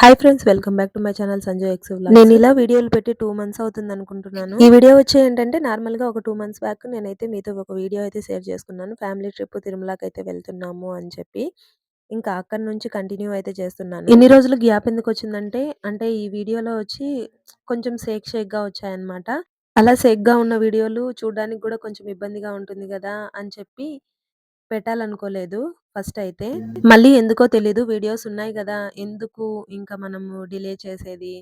Hi friends welcome back to my channel Sanjay X నేను ఇలా వీడియోలు పెట్టి టూ మంత్స్ అవుతుంది అనుకుంటున్నాను. ఈ వీడియో వచ్చి ఏంటంటే నార్మల్గా ఒక టూ మంత్స్ బ్యాక్ నేనైతే మీతో ఒక వీడియో అయితే షేర్ చేసుకున్నాను. ఫ్యామిలీ ట్రిప్ తిరుమలకి అయితే వెళ్తున్నాము అని చెప్పి ఇంకా అక్కడ నుంచి కంటిన్యూ అయితే చేస్తున్నాను. ఇన్ని రోజులు గ్యాప్ ఎందుకు వచ్చిందంటే అంటే ఈ వీడియోలో వచ్చి కొంచెం షేక్ షేక్గా వచ్చాయన్నమాట. అలా షేక్గా ఉన్న వీడియోలు చూడడానికి కూడా కొంచెం ఇబ్బందిగా ఉంటుంది కదా అని చెప్పి పెట్టాలనుకోలేదు ఫస్ట్ అయితే. మళ్ళీ ఎందుకో తెలీదు వీడియోస్ ఉన్నాయి గదా! ఎందుకు ఇంకా మనము డిలే చేసేది.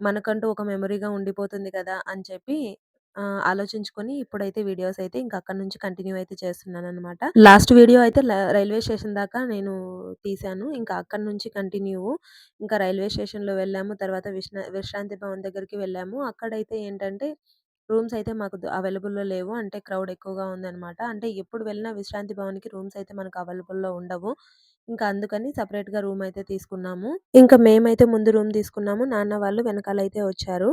మనకంటూ ఒక మెమరీగా ఉండిపోతుంది కదా! అని చెప్పి ఆలోచించుకొని ఇప్పుడైతే వీడియోస్ అయితే ఇంక అక్కడి నుంచి కంటిన్యూ అయితే చేస్తున్నాననమాట. లాస్ట్ వీడియో అయితే ల రైల్వే స్టేషన్ దాకా నేను తీశాను. ఇంకా అక్కడి నుంచి కంటిన్యూ. ఇంకా రైల్వే స్టేషన్‌లో వెళ్ళాము. తర్వాత విశ్న విశ్రాంతి భవన్ దగ్గరికి వెళ్ళాము. అక్కడైతే ఏంటంటే రూమ్స్ అయితే మాకు అవైలబుల్‌లో లేవు. అంటే క్రౌడ్ ఎక్కువగా ఉందనమాట. అంటే ఎప్పుడు వెళ్ళినా విశ్రాంతి భవన్‌కి రూమ్స్ అయితే మనకు అవైలబుల్‌లో ఉండవు. ఇంకా అందుకని సెపరేట్‌గా రూమ్ అయితే తీసుకున్నాము. ఇంకా మేమైతే ముందు రూమ్ తీసుకున్నాము. నాన్న వాళ్ళు వెనకాలైతే వచ్చారు.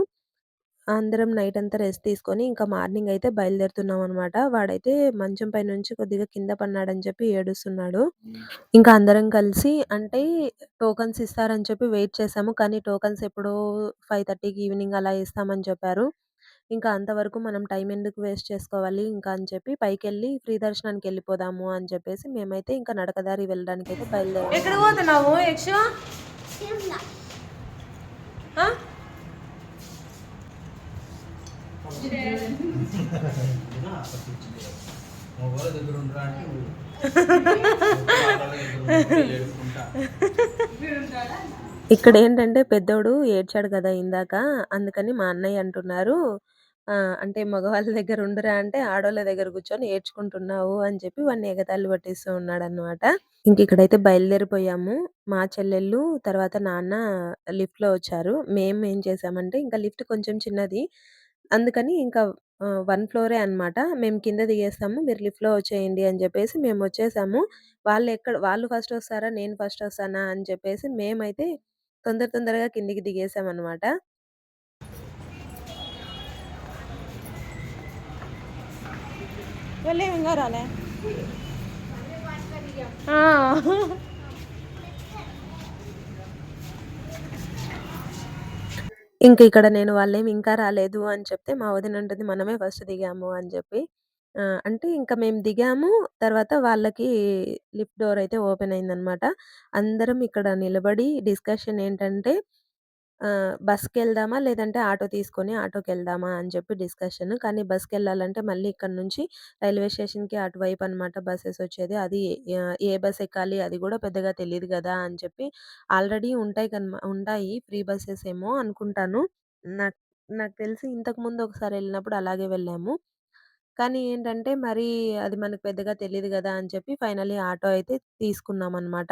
అందరం నైట్ అంతా రెస్ట్ తీసుకొని ఇంకా మార్నింగ్ అయితే బయలుదేరుతున్నాం అనమాట. వాడైతే మంచం పై నుంచి కొద్దిగా కింద పడినాడని చెప్పి ఏడుస్తున్నాడు. ఇంకా అందరం కలిసి అంటే టోకన్స్ ఇస్తారని చెప్పి వెయిట్ చేసాము. కానీ టోకన్స్ ఎప్పుడో 5:30కి ఈవినింగ్ అలా ఇస్తామని చెప్పారు. ఇంకా అంతవరకు మనం టైం ఎందుకు వేస్ట్ చేసుకోవాలి ఇంకా అని చెప్పి పైకెళ్ళి ఫ్రీ దర్శనానికి వెళ్ళిపోదాము అని చెప్పేసి మేమైతే ఇంకా నడకదారి వెళ్ళడానికైతే బయలుదేరాము. ఎక్కడికి పోతున్నావు యక్షు ఆ? మొబైల్ దగ్గర ఉండరా అంటే వాళ్ళ దగ్గర ఉంటే ఏడుకుంటా. ఇక్కడ ఏంటంటే పెద్దోడు ఏడ్చాడు కదా ఇందాక అందుకని మా అన్నయ్య అంటున్నారు ఆ, అంటే మగవాళ్ళ దగ్గర ఉండరా అంటే ఆడోళ్ళ దగ్గర కూర్చొని ఏడ్చుకుంటున్నావు అని చెప్పి వాడిని ఎగతాళి పట్టిస్తూ ఉన్నాడు అనమాట ఇంక ఇక్కడైతే బయలుదేరిపోయాము. మా చెల్లెళ్ళు తర్వాత నాన్న లిఫ్ట్లో వచ్చారు. మేము ఏం చేసామంటే ఇంకా లిఫ్ట్ కొంచెం చిన్నది. అందుకని ఇంకా వన్ ఫ్లోరే అన్నమాట. మేము కింద దిగేస్తాము. మీరు లిఫ్ట్లో వచ్చేయండి అని చెప్పేసి మేము వచ్చేసాము. వాళ్ళు ఎక్కడ వాళ్ళు ఫస్ట్ వస్తారా? నేను ఫస్ట్ వస్తానా? అని చెప్పేసి మేమైతే తొందర తొందరగా కిందికి దిగేసామనమాట. వెళ్ళేమి ఇంకా రాలే. ఇంక ఇక్కడ నేను వాళ్ళేమి ఇంకా రాలేదు అని చెప్తే మా వదిన అంటుంది మనమే ఫస్ట్ దిగాము అని చెప్పి. అంటే ఇంక మేము దిగాము. తర్వాత వాళ్ళకి లిఫ్ట్ డోర్ అయితే ఓపెన్ అయిందనమాట. అందరం ఇక్కడ నిలబడి డిస్కషన్ ఏంటంటే బస్కి వెళ్దామా లేదంటే ఆటో తీసుకొని ఆటోకి వెళ్దామా అని చెప్పి డిస్కషన్. కానీ బస్‌కెళ్ళాలంటే మళ్ళీ ఇక్కడి నుంచి రైల్వే స్టేషన్‌కి అటువైపు అనమాట బసెస్ వచ్చేది. అది ఆహ్, ఏ బస్ ఎక్కాలి అది కూడా పెద్దగా తెలీదు కదా అని చెప్పి ఆల్రెడీ ఉంటాయి కన్మ ఉంటాయి ఫ్రీ బసెస్ ఏమో అనుకుంటాను. నాకు నాకు తెలిసి ఇంతకుముందు ఒకసారి వెళ్ళినప్పుడు అలాగే వెళ్ళాము. కానీ ఏంటంటే మరి అది మనకు పెద్దగా తెలీదు కదా అని చెప్పి ఫైనల్లీ ఆటో అయితే తీసుకున్నామనమాట.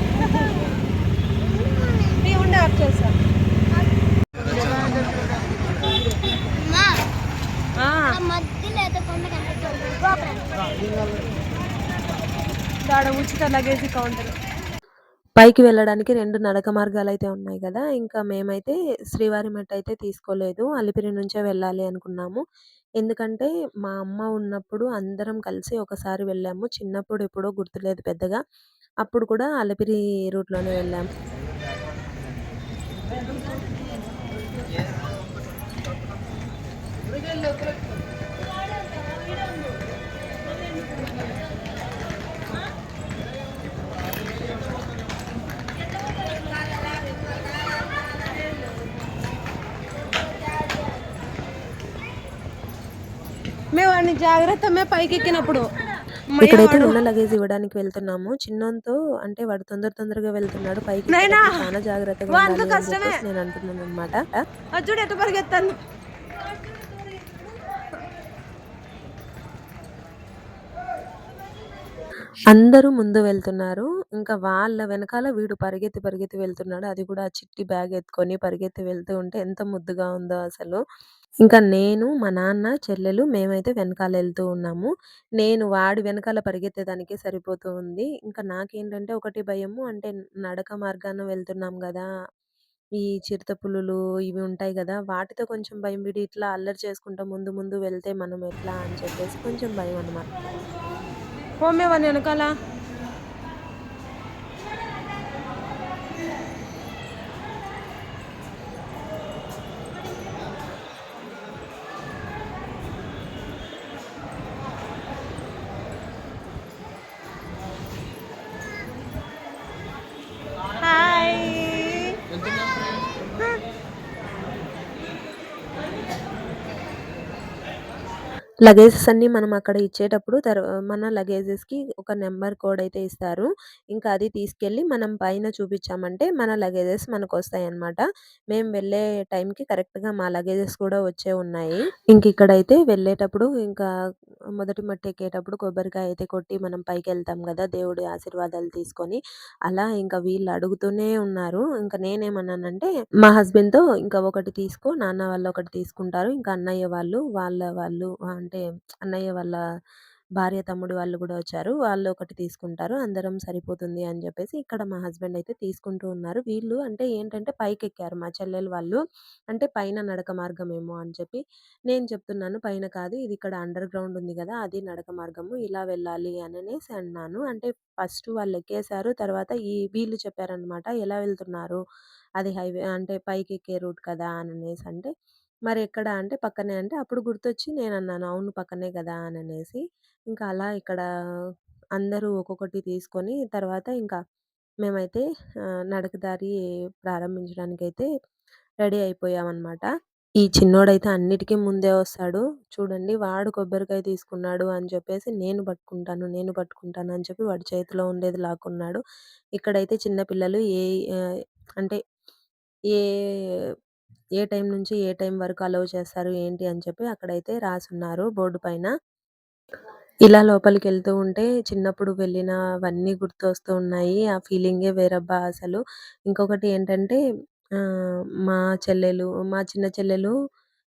ఉచిత లగేజ్ కౌంటర్ పైకి వెళ్ళడానికి రెండు నడక అయితే ఉన్నాయి కదా ఇంకా మేమైతే శ్రీవారి మెట్టయితే తీసుకోలేదు. అలిపిరి నుంచే వెళ్ళాలి అనుకున్నాము. ఎందుకంటే మా అమ్మ ఉన్నప్పుడు అందరం కలిసి ఒకసారి వెళ్ళాము. చిన్నప్పుడు ఎప్పుడో గుర్తులేదు పెద్దగా. అప్పుడు కూడా అలిపిరి రూట్‌లోనే వెళ్ళాము. మేము వాడిని జాగ్రత్త పైకి ఎక్కినప్పుడు ఇక్కడైతే. ఉన్న లగేజ్ ఇవ్వడానికి వెళ్తున్నాము. చిన్నోనితో అంటే వాడు తొందర తొందరగా వెళ్తున్నాడు. పైకి చాలా జాగ్రత్తగా నేను అంటున్నాననమాట. అది చూడు ఎట్ట పరిగెత్తాను అందరూ ముందు వెళ్తున్నారు. ఇంకా వాళ్ళ వెనకాల వీడు పరిగెత్తి, పరిగెత్తి వెళ్తున్నాడు. అది కూడా ఆ చిట్టి బ్యాగ్ ఎత్తుకొని పరిగెత్తి వెళ్తూ ఉంటే ఎంత ముద్దుగా ఉందో అసలు. ఇంకా నేను, మా నాన్న, చెల్లెలు మేమైతే వెనకాల ఎళ్తూ ఉన్నాము. నేను వాడి వెనకాల పరిగెత్తేదానికే సరిపోతూ ఉంది. ఇంకా నాకేంటంటే ఒకటి భయము అంటే నడక మార్గాన వెళ్తున్నాం గదా! ఈ చిరుతపులులు ఇవి ఉంటాయి గదా! వాటితో కొంచెం భయం. వీడు ఇట్లా అల్లరి చేసుకుంటా ముందు ముందు వెళ్తే మనం ఎట్లా అని చెప్పేసి కొంచెం భయమనమాట. పోమే వాని వెనకాల? లగేజెస్ అన్నీ మనం అక్కడ ఇచ్చేటప్పుడు తర్వా మన లగేజెస్‌కి ఒక నెంబర్ కోడ్ అయితే ఇస్తారు. ఇంకా అది తీసుకెళ్ళి మనం పైన చూపించామంటే మన లగేజెస్ మనకు వస్తాయి అన్నమాట మేము వెళ్ళే టైంకి కరెక్ట్‌గా మా లగేజెస్ కూడా వచ్చే ఉన్నాయి. ఇంక ఇక్కడైతే వెళ్ళేటప్పుడు ఇంకా మొదటి మట్టి ఎక్కేటప్పుడు కొబ్బరికాయ అయితే కొట్టి మనం పైకి వెళ్తాం కదా దేవుడి ఆశీర్వాదాలు తీసుకొని. అలా ఇంకా వీళ్ళు అడుగుతూనే ఉన్నారు. ఇంకా నేనేమన్నానంటే మా హస్బెండ్‌తో ఇంకా ఒకటి తీసుకో నాన్న వాళ్ళు ఒకటి తీసుకుంటారు. ఇంకా అన్నయ్య వాళ్ళు, వాళ్ళ వాళ్ళు అంటే అన్నయ్య వాళ్ళ భార్య, తమ్ముడు వాళ్ళు కూడా వచ్చారు. వాళ్ళు ఒకటి తీసుకుంటారు. అందరం సరిపోతుంది అని చెప్పేసి ఇక్కడ మా హస్బెండ్ అయితే తీసుకుంటూ ఉన్నారు. వీళ్ళు అంటే ఏంటంటే పైకెక్కారు మా చెల్లెలు వాళ్ళు. అంటే పైన నడక మార్గమేమో అని చెప్పి నేను చెప్తున్నాను పైన కాదు ఇది ఇక్కడ అండర్ గ్రౌండ్ ఉంది కదా అది నడక మార్గము ఇలా వెళ్ళాలి అననేసి అన్నాను. అంటే ఫస్ట్ వాళ్ళు ఎక్కేసారు. తర్వాత ఈ వీళ్ళు చెప్పారనమాట. ఎలా వెళ్తున్నారు? అది హైవే అంటే పైకి ఎక్కే రూట్ కదా! అననేసి అంటే మరి ఎక్కడ అంటే పక్కనే అంటే అప్పుడు గుర్తొచ్చి నేను అన్నాను అవును పక్కనే కదా అని అనేసి ఇంకా అలా ఇక్కడ అందరూ ఒక్కొక్కటి తీసుకొని తర్వాత ఇంకా మేమైతే ఆహ్, నడక ప్రారంభించడానికైతే రెడీ అయిపోయామనమాట. ఈ చిన్నోడైతే అన్నిటికి ముందే వస్తాడు. చూడండి వాడు కొబ్బరికాయ తీసుకున్నాడు అని చెప్పేసి నేను పట్టుకుంటాను, నేను పట్టుకుంటాను అని చెప్పి వాడి చేతిలో ఉండేది లాక్కున్నాడు. ఇక్కడైతే చిన్న పిల్లలు ఏ ఆహ్, అంటే ఏ ఏ టైం నుంచి ఏ టైం వరకు అలౌ చేస్తారు ఏంటి అని చెప్పి అక్కడైతే రాసున్నారు బోర్డు పైన. ఇలా లోపలికి వెళ్తూ ఉంటే చిన్నప్పుడు వెళ్ళినవన్నీ గుర్తొస్తూ ఉన్నాయి. ఆ ఫీలింగే వేరబ్బా అసలు. ఇంకొకటి ఏంటంటే మా చెల్లెలు, మా చిన్న చెల్లెలు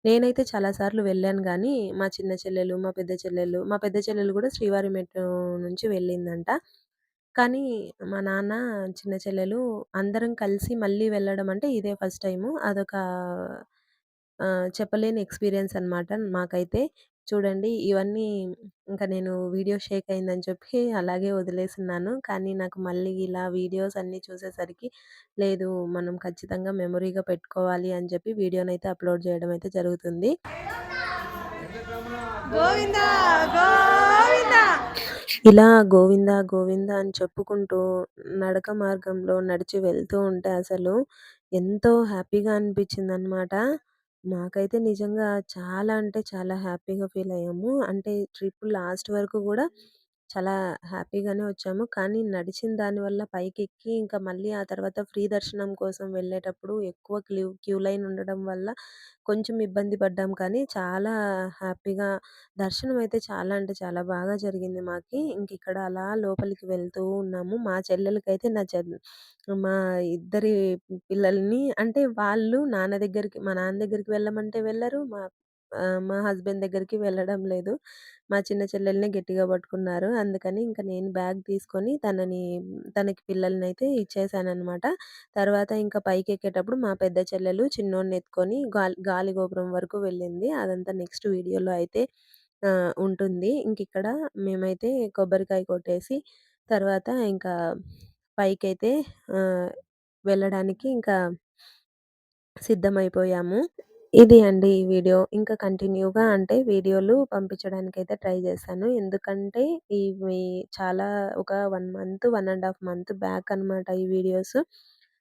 నేనైతే చాలా సార్లు వెళ్ళాను కానీ మా చిన్న చెల్లెలు, మా పెద్ద చెల్లెలు మా పెద్ద చెల్లెలు కూడా శ్రీవారి మెట్టు నుంచి వెళ్ళిందంట. కానీ మా నాన్న, చిన్న చెల్లెలు అందరం కలిసి మళ్ళీ వెళ్ళడం అంటే ఇదే ఫస్ట్ టైము. అదొక ఆహ్, చెప్పలేని ఎక్స్‌పీరియన్స్ అనమాట మాకైతే. చూడండి ఇవన్నీ ఇంక నేను వీడియో షేక్ అయిందని చెప్పి అలాగే వదిలేసున్నాను. కానీ నాకు మళ్ళీ ఇలా వీడియోస్ అన్నీ చూసేసరికి లేదు మనం ఖచ్చితంగా మెమొరీగా పెట్టుకోవాలి అని చెప్పి వీడియోనైతే అప్‌లోడ్ చేయడం అయితే జరుగుతుంది. గోవిందా గోవిందా ఇలా గోవింద, గోవింద అని చెప్పుకుంటూ నడక మార్గంలో నడిచి వెళ్తూ ఉంటే అసలు ఎంతో హ్యాపీగా అనిపించిందనమాట. మాకైతే నిజంగా చాలా అంటే చాలా హ్యాపీగా ఫీల్ అయ్యాము. అంటే ట్రిప్ లాస్ట్ వరకు కూడా చాలా హ్యాపీగానే వచ్చాము. కానీ నడిచిన దానివల్ల పైకెక్కి ఇంకా మళ్ళీ ఆ తర్వాత ఫ్రీ దర్శనం కోసం వెళ్ళేటప్పుడు ఎక్కువ క్ల్యూ క్యూ లైన్ ఉండడం వల్ల కొంచెం ఇబ్బంది పడ్డాం కానీ చాలా హ్యాపీగా దర్శనం అయితే చాలా అంటే చాలా బాగా జరిగింది మాకి. ఇంక ఇక్కడ అలా లోపలికి వెళ్తూ ఉన్నాము. మా చెల్లెలకైతే నా చెల్ మా ఇద్దరి పిల్లల్ని అంటే వాళ్ళు నాన్న దగ్గరికి మా నాన్న దగ్గరికి వెళ్ళమంటే వెళ్ళరు. మా ఆహ్, మా హస్బెండ్ దగ్గరికి వెళ్ళడం లేదు. మా చిన్న చెల్లెల్ని గట్టిగా పట్టుకున్నారు. అందుకని ఇంక నేను బ్యాగ్ తీసుకొని తనని తనకి పిల్లలనైతే ఇచ్చేసాననమాట. తర్వాత ఇంకా పైకెక్కేటప్పుడు మా పెద్ద చెల్లెలు చిన్నోడిని ఎత్తుకొని గాలి గాలి గోపురం వరకు వెళ్ళింది. అదంతా నెక్స్ట్ వీడియోలో అయితే ఆహ్, ఉంటుంది. ఇంకిక్కడ మేమైతే కొబ్బరికాయ కొట్టేసి తర్వాత ఇంకా పైకైతే ఆహ్, వెళ్ళడానికి ఇంకా సిద్ధమైపోయాము. ఇది అండి ఈ వీడియో. ఇంకా కంటిన్యూగా అంటే వీడియోలు పంపించడానికి అయితే ట్రై చేశాను. ఎందుకంటే ఇవి చాలా ఒక one month, one and half month back అనమాట ఈ వీడియోస్.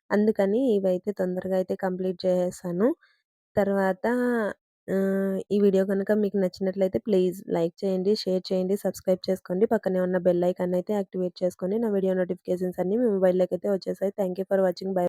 అందుకని ఇవైతే తొందరగా అయితే కంప్లీట్ చేసేసాను. తర్వాత ఈ వీడియో కనుక మీకు నచ్చినట్లయితే ప్లీజ్ లైక్ చేయండి, షేర్ చేయండి, సబ్స్క్రైబ్ చేసుకోండి. పక్కనే ఉన్న బెల్ ఐకాన్ అయితే యాక్టివేట్ చేసుకోండి. నా వీడియో నోటిఫికేషన్స్ అన్నీ మీ అయితే వచ్చేసాయి. Thank you for watching. Bye.